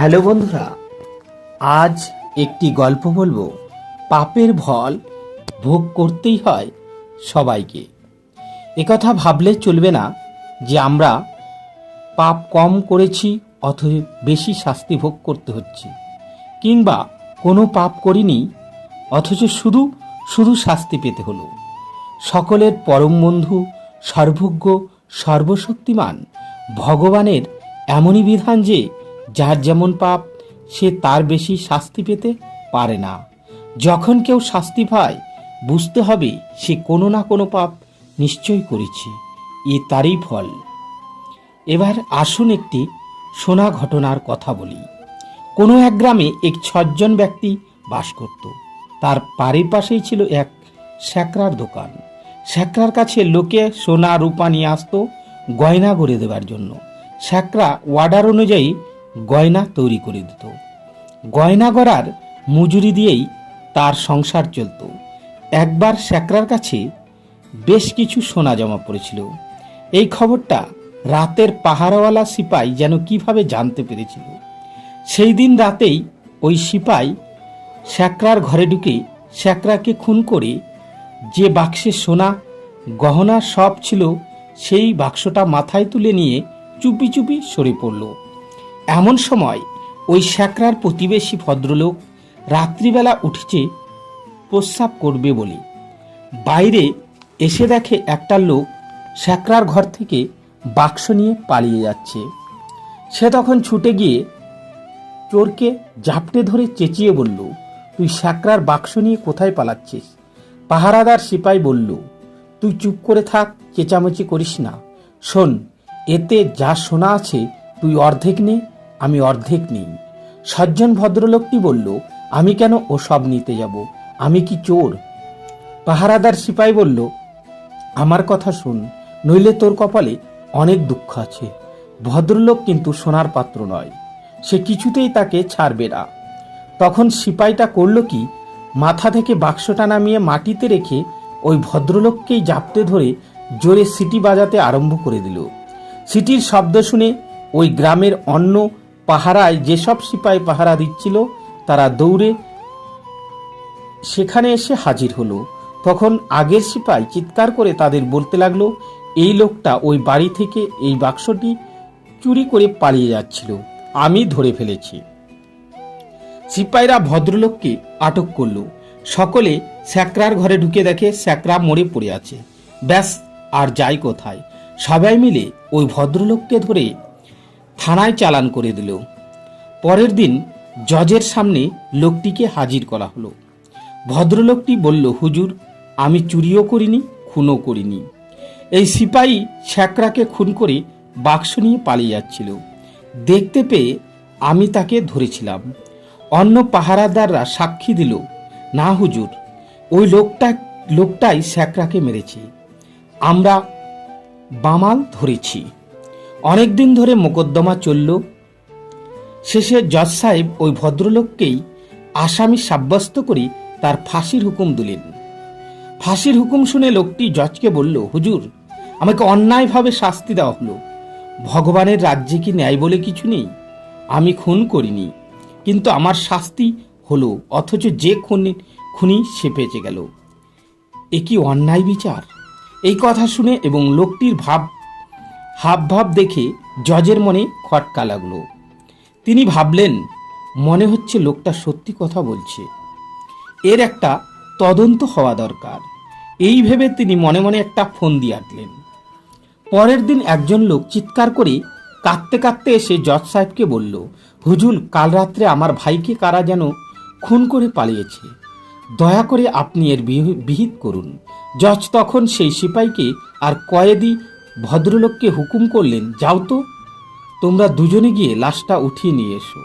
Hello বন্ধুরা, আজ একটি গল্প বলব। পাপের ফল ভোগ করতেই হয় সবাইকে। একথা ভাবলে চলবে না যে আমরা পাপ কম করেছি অথচ বেশি শাস্তি ভোগ করতে হচ্ছে। কিংবা কোনো পাপ করিনি অথচ শুধু শুধু শাস্তি পেতে হলো। সকলের পরম বন্ধু, সর্বজ্ঞ, সর্বশক্তিমান ভগবানের এমনই বিধান যে যার যেমন পাপ, সে তার বেশি শাস্তি পেতে পারে না। যখন কেউ শাস্তি পায়, বুঝতে হবে সে কোনো না কোনো পাপ নিশ্চয় করেছে। এ তারই ফল। এবার আসুন একটি সোনা ঘটনার কথা বলি। কোনো এক গ্রামে এক ছজন ব্যক্তি বাস করত। তার বাড়ির পাশেই ছিল এক স্যাকরার দোকান। স্যাকরার কাছে লোকে সোনা, রূপা নিয়ে আসতো গয়না গড়ে দেওয়ার জন্য। স্যাকরা ওয়ার্ডার অনুযায়ী গয়না তৈরি করে দিত। গয়না গড়ার মজুরি দিয়েই তার সংসার চলত। একবার স্যাকরার কাছে বেশ কিছু সোনা জমা পড়েছিল। এই খবরটা রাতের পাহারাওয়ালা সিপাই যেন কীভাবে জানতে পেরেছিল। সেই দিন রাতেই ওই সিপাই শ্যাকরার ঘরে ঢুকে শ্যাকরাকে খুন করে যে বাক্সে সোনা, গহনা সব ছিল, সেই বাক্সটা মাথায় তুলে নিয়ে চুপি চুপি সরে পড়ল। এমন সময় ওই শ্যাকরার প্রতিবেশী ভদ্রলোক রাত্রিবেলা উঠেছে প্রস্রাব করবে বলে। বাইরে এসে দেখে একটা লোক শ্যাকরার ঘর থেকে বাক্স নিয়ে পালিয়ে যাচ্ছে। সে তখন ছুটে গিয়ে চোরকে জাপটে ধরে চেঁচিয়ে বলল, তুই শ্যাকরার বাক্স নিয়ে কোথায় পালাচ্ছিস? পাহারাদার সিপাই বলল, তুই চুপ করে থাক, চেঁচামেচি করিস না। শোন, এতে যা শোনা আছে, তুই অর্ধেক নে আমি অর্ধেক নেই। সজ্জন ভদ্রলোকটি বলল, আমি কেন ও সব নিতে যাব? আমি কি চোর? পাহারাদার সিপাই বলল, আমার কথা শুন, নইলে তোর কপালে অনেক দুঃখ আছে। ভদ্রলোক কিন্তু সোনার পাত্র নয়, সে কিছুতেই তাকে ছাড়বে না। তখন সিপাইটা করল কি, মাথা থেকে বাক্সটা নামিয়ে মাটিতে রেখে ওই ভদ্রলোককেই জাপতে ধরে জোরে সিটি বাজাতে আরম্ভ করে দিল। সিটির শব্দ শুনে ওই গ্রামের অন্য পাহারায় যেসব সিপাই পাহারা দিচ্ছিল, তারা দৌড়ে সেখানে এসে হাজির হলো। তখন আগের সিপাই চিৎকার করে তাদের বলতে লাগল, এই লোকটা ওই বাড়ি থেকে এই বাক্সটি চুরি করে পালিয়ে যাচ্ছিল। আমি ধরে ফেলেছি। সিপাইরা ভদ্রলোককে আটক করল। সকলে স্যাকরার ঘরে ঢুকে দেখে স্যাকরা মরে পড়ে আছে। ব্যাস, আর যাই কোথায়। সবাই মিলে ওই ভদ্রলোককে ধরে থানায় চালান করে দিল। পরের দিন জজের সামনে লোকটিকে হাজির করা হলো। ভদ্রলোকটি বলল, হুজুর, আমি চুরিও করিনি, খুনও করিনি। এই সিপাহী শ্যাকরাকে খুন করে বাক্স নিয়ে পালিয়ে যাচ্ছিল। দেখতে পেয়ে আমি তাকে ধরেছিলাম। অন্য পাহারাদাররা সাক্ষী দিল, না হুজুর, ওই লোকটা, লোকটাই শ্যাকরাকে মেরেছে। আমরা বামাল ধরেছি। অনেকদিন ধরে মোকদ্দমা চলল। শেষে জজ সাহেব ওই ভদ্রলোককেই আসামি সাব্যস্ত করে তার ফাঁসির হুকুম দিলেন। ফাঁসির হুকুম শুনে লোকটি জজকে বলল, হুজুর, আমাকে অন্যায়ভাবে শাস্তি দেওয়া হলো। ভগবানের রাজ্যে কি ন্যায় বলে কিছু নেই? আমি খুন করিনি, কিন্তু আমার শাস্তি হলো, অথচ যে খুনি খুনি সে বেঁচে গেল। এ কি অন্যায় বিচার? এই কথা শুনে এবং লোকটির ভাব হাব ভাব দেখে জজের মনে খটকা লাগল। তিনি ভাবলেন, মনে হচ্ছে লোকটা সত্যি কথা বলছে। এর একটা তদন্ত হওয়া দরকার। এই ভেবে তিনি মনে মনে একটা ফোন দিয়ে আটলেন। পরের দিন একজন লোক চিৎকার করে কাঁদতে কাঁদতে এসে জজ সাহেবকে বলল, হুজুর, কাল রাত্রে আমার ভাইকে কারা যেন খুন করে পালিয়েছে। দয়া করে আপনি এর বিহি- বিহিত করুন। জজ তখন সেই সিপাইকে আর কয়েদি ভদ্রলোককে হুকুম করলেন, যাও তো, তোমরা দুজনে গিয়ে লাশটা উঠিয়ে নিয়ে এসো।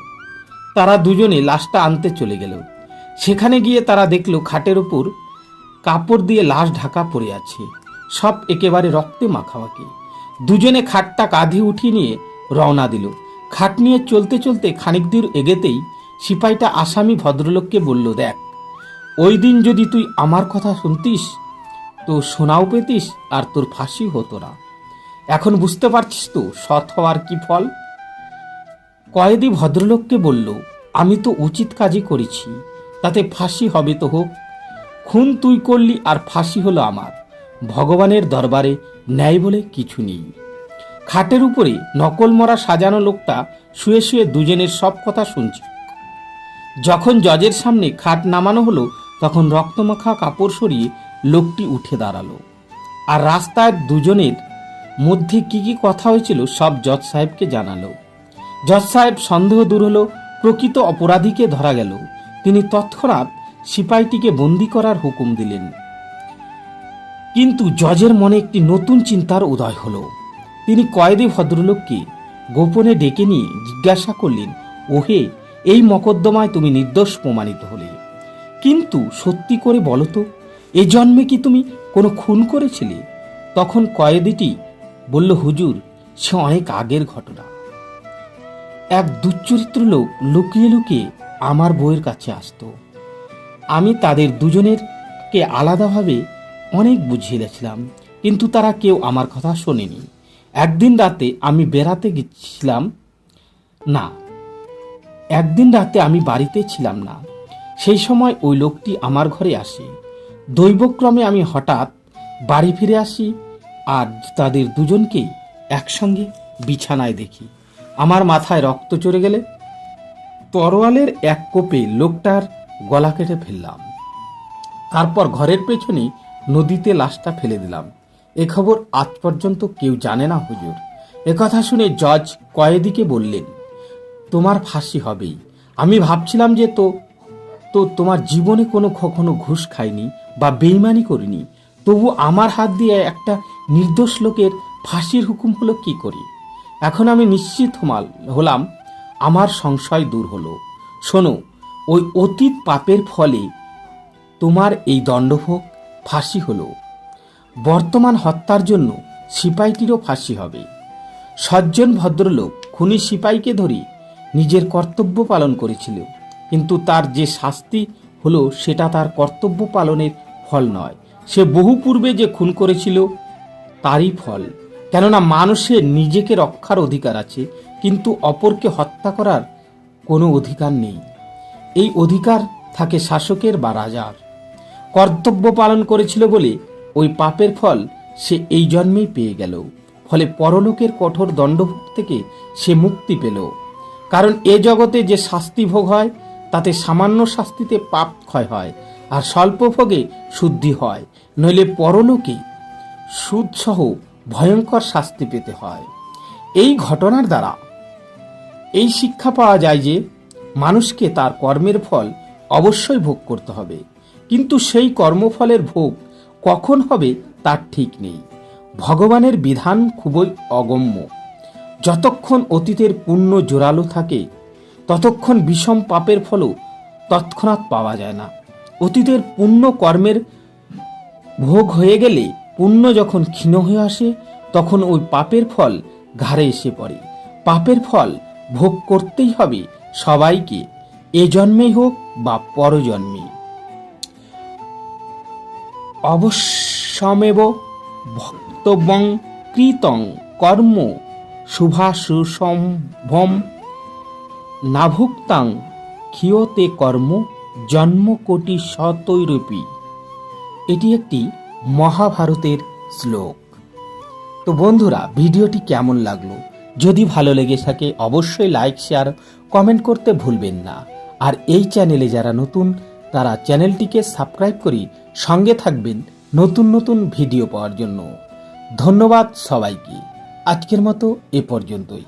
তারা দুজনে লাশটা আনতে চলে গেল। সেখানে গিয়ে তারা দেখল খাটের উপর কাপড় দিয়ে লাশ ঢাকা পড়ে আছে, সব একেবারে রক্তে মাখামাখি। দুজনে খাটটা কাঁধে উঠিয়ে নিয়ে রওনা দিল। খাট নিয়ে চলতে চলতে খানিক দূর এগেতেই সিপাইটা আসামি ভদ্রলোককে বলল, দেখ, ওই দিন যদি তুই আমার কথা শুনতিস তো সোনাও পেতিস আর তোর ফাঁসি হতো না। এখন বুঝতে পারছিস তো সৎ হওয়ার কি ফল? কয়েদি ভদ্রলোককে বলল, আমি তো উচিত কাজই করেছি, তাতে ফাঁসি হবে তো হোক। খুন তুই করলি আর ফাঁসি হলো আমার। ভগবানের দরবারে ন্যায় বলে কিছু নেই। খাটের উপরে নকল মরা সাজানো লোকটা শুয়ে শুয়ে দুজনের সব কথা শুনছে। যখন জজের সামনে খাট নামানো হলো, তখন রক্তমাখা কাপড় সরিয়ে লোকটি উঠে দাঁড়াল। আর রাস্তায় দুজনের মধ্যে কি কি কথা হয়েছিল সব জজ সাহেবকে জানালো। জজ সাহেব সন্দেহ দূর হলো, প্রকৃত অপরাধীকে ধরা গেল। তিনি তৎক্ষণাৎ সিপাহীটিকে বন্দি করার হুকুম দিলেন। কিন্তু জজের মনে একটি নতুন চিন্তার উদয় হলো। তিনি কয়েদি ভদ্রলোককে গোপনে ডেকে নিয়ে জিজ্ঞাসা করলেন, ওহে, এই মকদ্দমায় তুমি নির্দোষ প্রমাণিত হলে। কিন্তু সত্যি করে বলো তো, এ জন্মে কি তুমি কোনো খুন করেছিলে? তখন কয়েদিটি বলল, হুজুর, সে অনেক আগের ঘটনা। এক দুশ্চরিত্র লোক লুকিয়ে লুকিয়ে আমার বইয়ের কাছে আসতো। আমি তাদের দুজনের কে আলাদাভাবে অনেক বুঝিয়ে গেছিলাম কিন্তু তারা কেউ আমার কথা শোনেনি। একদিন রাতে আমি বেড়াতে গেছিলাম, না, একদিন রাতে আমি বাড়িতে ছিলাম না। সেই সময় ওই লোকটি আমার ঘরে আসে। দৈবক্রমে আমি হঠাৎ বাড়ি ফিরে আসি আর তাদের দুজনকেই একসঙ্গে বিছানায় দেখি। আমার মাথায় রক্ত চড়ে গেলে তরোয়ালের এক কোপে লোকটার গলা কেটে ফেললাম। তারপর ঘরের পেছনে নদীতে লাশটা ফেলে দিলাম। এ খবর আজ পর্যন্ত কেউ জানে না হুজুর। একথা শুনে জজ কয়েদিকে বললেন, তোমার ফাঁসি হবেই। আমি ভাবছিলাম যে তো তো তোমার জীবনে কোনো কখনো ঘুষ খাইনি বা বেইমানি করিনি। তবু আমার হাত দিয়ে একটা নির্দোষ লোকের ফাঁসির হুকুম হলো কি করি? এখন আমি নিশ্চিত হমাল, হলাম, আমার সংশয় দূর হলো। শোনো, ওই অতীত পাপের ফলে তোমার এই দণ্ডভোগ ফাঁসি হলো। বর্তমান হত্যার জন্য সিপাইটিরও ফাঁসি হবে। সজ্জন ভদ্রলোক খুনি সিপাইকে ধরে নিজের কর্তব্য পালন করেছিল, কিন্তু তার যে শাস্তি হলো সেটা তার কর্তব্য পালনের ফল নয়। সে বহু পূর্বে যে খুন করেছিল, তারই ফল। কেননা মানুষের নিজেকে রক্ষার অধিকার আছে, কিন্তু অপরকে হত্যা করার কোনো অধিকার নেই। এই অধিকার থাকে শাসকের বা রাজার। কর্তব্য পালন করেছিল বলে ওই পাপের ফল সে এই জন্মেই পেয়ে গেল। ফলে পরলোকের কঠোর দণ্ডভোগ থেকে সে মুক্তি পেল। কারণ এ জগতে যে শাস্তি ভোগ হয়, তাতে সামান্য শাস্তিতে পাপ ক্ষয় হয়। আর স্বল্প ভোগে শুদ্ধি হয়, নইলে পরলোকে সুদসহ ভয়ঙ্কর শাস্তি পেতে হয়। এই ঘটনার দ্বারা এই শিক্ষা পাওয়া যায় যে, মানুষকে তার কর্মের ফল অবশ্যই ভোগ করতে হবে। কিন্তু সেই কর্মফলের ভোগ কখন হবে তার ঠিক নেই। ভগবানের বিধান খুবই অগম্য। যতক্ষণ অতীতের পুণ্য জোরালো থাকে, ততক্ষণ বিষম পাপের ফলও তৎক্ষণাৎ পাওয়া যায় না। অতীতের পুণ্য কর্মের ভোগ হয়ে গেলে পুণ্য যখন ক্ষীণ হয়ে আসে, তখন ওই পাপের ফল ঘাড়ে এসে পড়ে। পাপের ফল ভোগ করতেই হবে সবাইকে, এ জন্মেই হোক বা পরজন্মে। অবশ্যমেব ভক্তবং কৃতং কর্ম শুভাশুসম্ভম নাভুক্তাং ক্ষিয়তে কর্ম জন্মকোটি শতৈরূপী। এটি একটি মহাভারতের শ্লোক। তো বন্ধুরা, ভিডিওটি কেমন লাগল? যদি ভালো লেগে থাকে, অবশ্যই লাইক, শেয়ার, কমেন্ট করতে ভুলবেন না। আর এই চ্যানেলে যারা নতুন, তারা চ্যানেলটিকে সাবস্ক্রাইব করি সঙ্গে থাকবেন নতুন নতুন ভিডিও পাওয়ার জন্য। ধন্যবাদ সবাইকে। আজকের মতো এ পর্যন্তই।